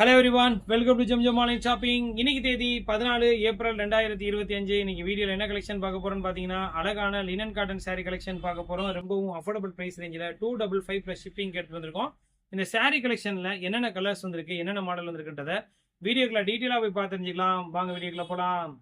Hello everyone welcome to Jam online shopping இன்னைக்கு தேதி பதினாலு ஏப்ரல் ரெண்டாயிரத்தி இருபத்தி அஞ்சு. இன்னைக்கு வீடியோவில் என்ன கலெக்ஷன் பார்க்க போறோம்னு பார்த்தீங்கன்னா அழகான லினன் காட்டன் saree கலெக்ஷன் பார்க்க போறோம். ரொம்பவும் அஃபோர்டபுள் பிரைஸ் ரேஞ்சில் two double five plus shipping கேட்டு வந்திருக்கோம். இந்த saree கலெக்ஷனில் என்னென்ன கலர்ஸ் வந்திருக்கு என்னென்ன மாடல் வந்திருக்குன்றத வீடியோக்களை டீட்டெயிலாக போய் பார்த்து தெரிஞ்சுக்கலாம். வாங்க வீடியோக்களை போகலாம்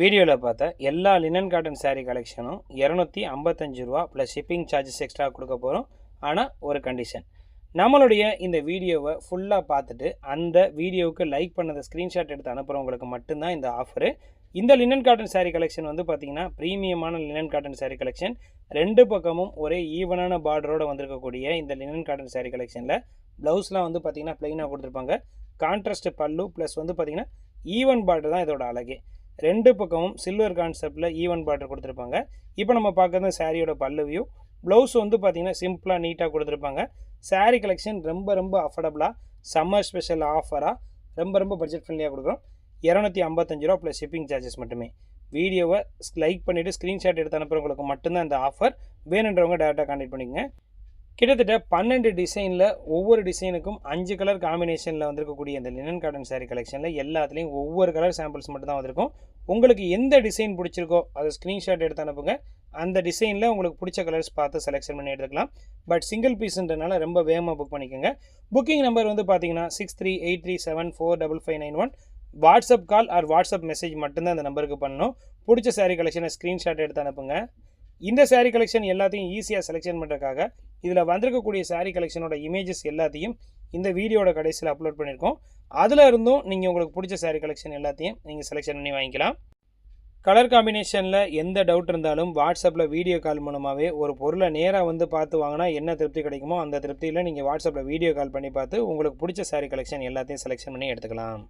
வீடியோவில் பார்த்த எல்லா லினன் காட்டன் சாரீ கலெக்ஷனும் இரநூத்தி ஐம்பத்தஞ்சு ரூபா ப்ளஸ் ஷிப்பிங் சார்ஜஸ் எக்ஸ்ட்ரா கொடுக்க போகிறோம் ஆனால் ஒரு கண்டிஷன் நம்மளுடைய இந்த வீடியோவை ஃபுல்லாக பார்த்துட்டு அந்த வீடியோவுக்கு லைக் பண்ணதை ஸ்க்ரீன்ஷாட் எடுத்து அனுப்புகிறவங்களுக்கு மட்டும்தான் இந்த ஆஃபரு இந்த லினன் காட்டன் சாரீ கலெக்ஷன் வந்து பார்த்திங்கன்னா ப்ரீமியமான லினன் காட்டன் சாரீ கலெக்ஷன் ரெண்டு பக்கமும் ஒரே ஈவனான பார்டரோடு வந்திருக்கக்கூடிய இந்த லினன் காட்டன் சாரீ கலெக்ஷனில் ப்ளவுஸ்லாம் வந்து பார்த்திங்கன்னா ப்ளைனாக கொடுத்துருப்பாங்க. கான்ட்ராஸ்ட் பல்லு ப்ளஸ் வந்து பார்த்திங்கன்னா ஈவன் பார்டர் தான் இதோட அழகே. ரெண்டு பக்கமும் சில்வர் கான்செப்டில் ஈவன் பார்டர் கொடுத்துருப்பாங்க. இப்போ நம்ம பார்க்குறது சாரியோட பல்லுவியும் ப்ளவுஸ் வந்து பார்த்திங்கன்னா சிம்பிளாக நீட்டாக கொடுத்துருப்பாங்க. சாரீ கலெக்ஷன் ரொம்ப ரொம்ப அஃபோர்டபுளாக சம்மர் ஸ்பெஷல் ஆஃபராக ரொம்ப ரொம்ப பட்ஜெட் ஃப்ரெண்ட்லியாக கொடுக்குறோம். இரநூத்தி ஐம்பத்தஞ்சு ரூபா ப்ளஸ் ஷிப்பிங் சார்ஜஸ் மட்டுமே. வீடியோவை லைக் பண்ணிவிட்டு ஸ்க்ரீன்ஷாட் எடுத்து அனுப்புகிறவங்களுக்கு மட்டும்தான் இந்த ஆஃபர் வேணுன்றவங்க டேரெக்டாக கான்டெக்ட் பண்ணிக்கங்க. கிட்டத்தட்ட பன்னெண்டு டிசைனில் ஒவ்வொரு டிசைனுக்கும் அஞ்சு கலர் காம்பினேஷனில் வந்திருக்கக்கூடிய இந்த லினன் காட்டன் சாரீ கலெக்ஷனில் எல்லாத்துலேயும் ஒவ்வொரு கலர் சாம்பிள்ஸ் மட்டும் தான் வந்திருக்கும். உங்களுக்கு எந்த டிசைன் பிடிச்சிருக்கோ அதை ஸ்க்ரீன்ஷாட் எடுத்து அனுப்புங்க. அந்த டிசைனில் உங்களுக்கு பிடிச்ச கலர்ஸ் பார்த்து செலெக்ஷன் பண்ணி எடுத்துக்கலாம். பட் சிங்கிள் பீஸ்ன்றனால ரொம்ப வேகமாக புக் பண்ணிக்கோங்க. புக்கிங் நம்பர் வந்து பார்த்தீங்கன்னா six three eight three seven four double five nine one WhatsApp call or WhatsApp message மட்டும்தான் அந்த நம்பருக்கு பண்ணணும். பிடிச்ச சாரீ கலெக்ஷனை ஸ்க்ரீன்ஷாட் எடுத்து அனுப்புங்க. இந்த சாரீ கலெக்ஷன் எல்லாத்தையும் ஈஸியாக செலெக்ஷன் பண்ணுறதுக்காக இதில் வந்திருக்கக்கூடிய சாரீ கலெக்ஷனோட இமேஜஸ் எல்லாத்தையும் இந்த வீடியோட கடைசியில் அப்லோட் பண்ணியிருக்கோம். அதில் இருந்தும் நீங்கள் உங்களுக்கு பிடிச்ச சாரீ கலெக்ஷன் எல்லாத்தையும் நீங்கள் செலெக்ஷன் பண்ணி வாங்கிக்கலாம். கலர் காம்பினேஷனில் எந்த டவுட் இருந்தாலும் வாட்ஸ்அப்பில் வீடியோ கால் மூலமாகவே ஒரு பொருளை நேராக வந்து பார்த்து வாங்கினா என்ன திருப்தி கிடைக்குமோ அந்த திருப்தியில் நீங்கள் வாட்ஸ்அப்பில் வீடியோ கால் பண்ணி பார்த்து உங்களுக்கு பிடிச்ச சாரீ கலெக்ஷன் எல்லாத்தையும் செலெக்ஷன் பண்ணி எடுத்துக்கலாம்.